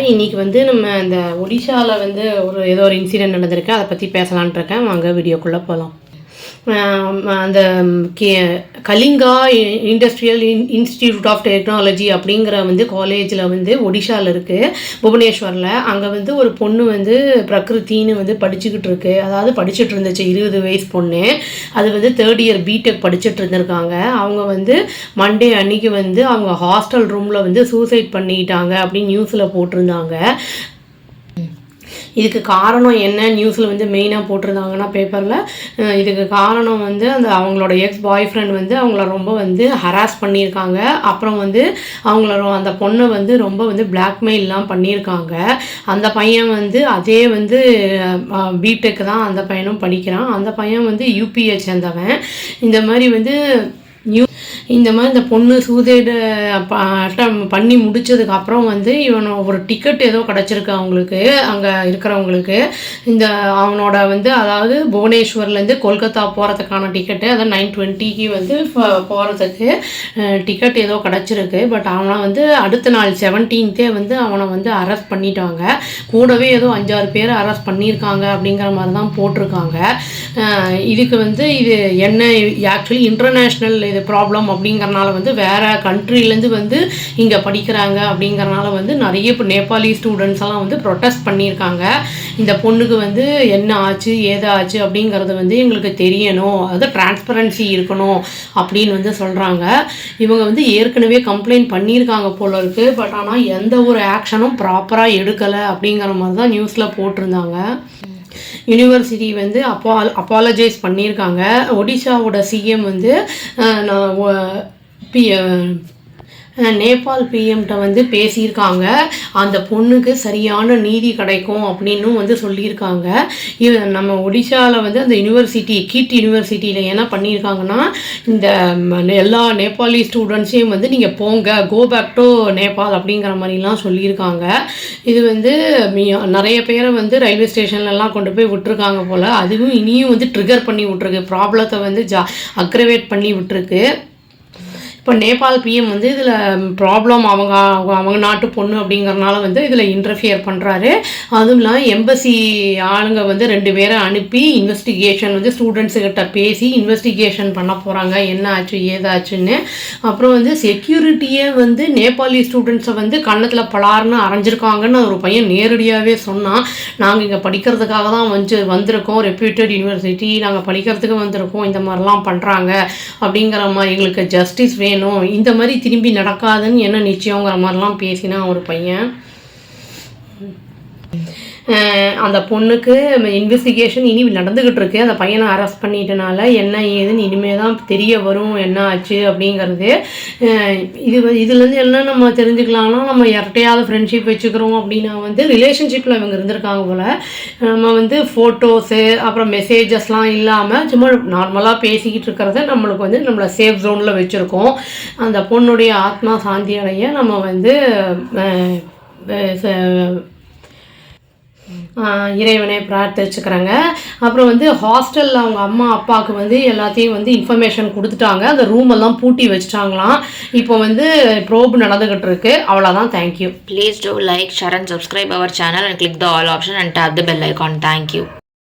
இன்னைக்கு வந்து நம்ம இந்த ஒடிஷாவில் வந்து ஒரு ஏதோ ஒரு இன்சிடென்ட் நடந்திருக்கு. அதை பற்றி பேசலான்ட்டு இருக்கேன். வாங்க வீடியோக்குள்ளே போகலாம் அந்த K Kalinga industrial in institute of technology அப்படிங்கிற வந்து காலேஜில் வந்து ஒடிஷாவில் இருக்குது புவனேஸ்வரில். அங்கே வந்து ஒரு பொண்ணு வந்து பிரகிருத்தின்னு வந்து படிச்சுக்கிட்டு இருக்கு. அதாவது படிச்சுட்டு இருந்துச்சு இருபது வயசு பொண்ணு. அது வந்து தேர்ட் இயர் பிடெக் படிச்சுட்டு இருந்திருக்காங்க. அவங்க வந்து மண்டே அன்னைக்கு வந்து அவங்க ஹாஸ்டல் ரூமில் வந்து சூசைட் பண்ணிட்டாங்க அப்படின்னு நியூஸில் போட்டிருந்தாங்க. இதுக்கு காரணம் என்ன? நியூஸில் வந்து மெயினாக போட்டிருந்தாங்கன்னா பேப்பரில் இதுக்கு காரணம் வந்து அந்த அவங்களோட எக்ஸ் பாய் ஃப்ரெண்ட் வந்து அவங்கள ரொம்ப வந்து ஹராஸ் பண்ணியிருக்காங்க. அப்புறம் வந்து அவங்கள அந்த பொண்ணை வந்து ரொம்ப வந்து பிளாக்மெயிலெலாம் பண்ணியிருக்காங்க. அந்த பையன் வந்து அதே வந்து பிடெக் தான் அந்த பையனும் படிக்கிறான். அந்த பையன் வந்து யூபிஎச் சேர்ந்தவன். இந்த மாதிரி வந்து இந்த மாதிரி இந்த பொண்ணு சூசைடு அட்டம் பண்ணி முடிச்சதுக்கு அப்புறம் வந்து இவன் ஒரு டிக்கெட் ஏதோ கிடச்சிருக்கு அவங்களுக்கு அங்கே இருக்கிறவங்களுக்கு. இந்த அவனோட வந்து அதாவது புவனேஸ்வர்லேருந்து கொல்கத்தா போகிறதுக்கான டிக்கெட்டு அதான் நைன் டுவெண்ட்டிக்கு வந்து போகிறதுக்கு டிக்கெட் ஏதோ கிடச்சிருக்கு. பட் அவனை வந்து அடுத்த நாள் செவன்டீன்த்தே வந்து அவனை வந்து அரெஸ்ட் பண்ணிட்டாங்க. கூடவே ஏதோ அஞ்சாறு பேர் அரெஸ்ட் பண்ணியிருக்காங்க அப்படிங்கிற மாதிரி தான் போட்டிருக்காங்க இதுக்கு வந்து இது என்ன ஆக்சுவலி இன்டர்நேஷ்னல் இது ப்ராப்ளம் அப்படிங்கறனால வந்து வேற கண்ட்ரிலேருந்து வந்து இங்கே படிக்கிறாங்க அப்படிங்கிறனால வந்து நிறைய இப்போ நேபாளி ஸ்டூடெண்ட்ஸ் எல்லாம் வந்து ப்ரொட்டஸ்ட் பண்ணியிருக்காங்க. இந்த பொண்ணுக்கு வந்து என்ன ஆச்சு ஏதாச்சு அப்படிங்கிறது வந்து எங்களுக்கு தெரியணும். அது டிரான்ஸ்பரன்சி இருக்கணும் அப்படின்னு வந்து சொல்கிறாங்க இவங்க வந்து ஏற்கனவே கம்ப்ளைண்ட் பண்ணியிருக்காங்க போல இருக்கு. பட் ஆனால் எந்த ஒரு ஆக்ஷனும் ப்ராப்பராக எடுக்கலை அப்படிங்கிற மாதிரி தான் நியூஸில் போட்டிருந்தாங்க. யூனிவர்சிட்டி வந்து அப்பா அப்பாலஜைஸ் பண்ணியிருக்காங்க. ஒடிஷாவோட சிஎம் வந்து நான் பி நேபாள் பிஎம்கிட்ட வந்து பேசியிருக்காங்க. அந்த பொண்ணுக்கு சரியான நீதி கிடைக்கும் அப்படின்னும் வந்து சொல்லியிருக்காங்க. இது நம்ம ஒடிஷாவில் வந்து அந்த யூனிவர்சிட்டி கிட் யூனிவர்சிட்டியில் என்ன பண்ணியிருக்காங்கன்னா இந்த எல்லா நேபாளி ஸ்டூடெண்ட்ஸையும் வந்து நீங்கள் போங்க கோ பேக் டு நேபாள் அப்படிங்கிற மாதிரிலாம் சொல்லியிருக்காங்க. இது வந்து நிறைய பேரை வந்து ரயில்வே ஸ்டேஷன்லலாம் கொண்டு போய் விட்டுருக்காங்க போல். அதுவும் இனியும் வந்து ட்ரிகர் பண்ணி விட்ருக்கு ப்ராப்ளத்தை வந்து ஜா அக்ரவேட் பண்ணி விட்டுருக்கு. இப்போ நேபாள் பிஎம் வந்து இதில் ப்ராப்ளம் அவங்க அவங்க நாட்டு பொண்ணு அப்படிங்கிறனால வந்து இதில் இன்டர்ஃபியர் பண்ணுறாரு அதுவும் இல்லாமல் எம்பசி ஆளுங்க வந்து ரெண்டு பேரை அனுப்பி இன்வெஸ்டிகேஷன் வந்து ஸ்டூடெண்ட்ஸுக்கிட்ட பேசி இன்வெஸ்டிகேஷன் பண்ண போகிறாங்க என்ன ஆச்சு ஏதாச்சுன்னு. அப்புறம் வந்து செக்யூரிட்டியே வந்து நேபாளி ஸ்டூடெண்ட்ஸை வந்து கன்னத்தில் பலார்னு அரைஞ்சிருக்காங்கன்னு ஒரு பையன் நேரடியாகவே சொன்னான். நாங்கள் இங்கே படிக்கிறதுக்காக தான் வந்து வந்திருக்கோம். ரெப்யூட்டட் யூனிவர்சிட்டி நாங்கள் படிக்கிறதுக்கு வந்திருக்கோம். இந்த மாதிரிலாம் பண்ணுறாங்க அப்படிங்கிற மாதிரி எங்களுக்கு ஜஸ்டிஸ் வேணும். இந்த மாதிரி திரும்பி நடக்காதுன்னு என்ன நிச்சயங்கிற மாதிரிலாம் பேசினான் ஒரு பையன். அந்த பொண்ணுக்கு இன்வெஸ்டிகேஷன் இனி நடந்துக்கிட்டு இருக்கு. அந்த பையனை அரெஸ்ட் பண்ணிட்டனால என்ன ஏதுன்னு இனிமே தான் தெரிய வரும் என்ன ஆச்சு அப்படிங்கிறது. இது இதுலேருந்து என்ன நம்ம தெரிஞ்சுக்கலாம்னா நம்ம யார்கிட்டையாவது ஃப்ரெண்ட்ஷிப் வச்சுக்கிறோம் அப்படின்னா வந்து ரிலேஷன்ஷிப்பில் இவங்க இருந்திருக்காங்க போல். நம்ம வந்து ஃபோட்டோஸு அப்புறம் மெசேஜஸ்லாம் இல்லாமல் சும்மா நார்மலாக பேசிக்கிட்டு இருக்கிறத நம்மளுக்கு வந்து நம்மளை சேஃப் ஜோனில் வச்சுருக்கோம். அந்த பொண்ணுடைய ஆத்மா சாந்தி அடைய நம்ம வந்து ச- இறைவனை பிரார்த்திச்சுக்கிறாங்க. அப்புறம் வந்து ஹாஸ்டலில் அவங்க அம்மா அப்பாவுக்கு வந்து எல்லாத்தையும் வந்து இன்ஃபர்மேஷன் கொடுத்துட்டாங்க. அந்த ரூம் எல்லாம் பூட்டி வச்சுட்டாங்களாம். இப்போ வந்து ப்ரோப் நடந்துகிட்டு இருக்கு. அவ்வளோதான் thank you please do like share and subscribe our channel and click the all option and tap the bell icon thank you.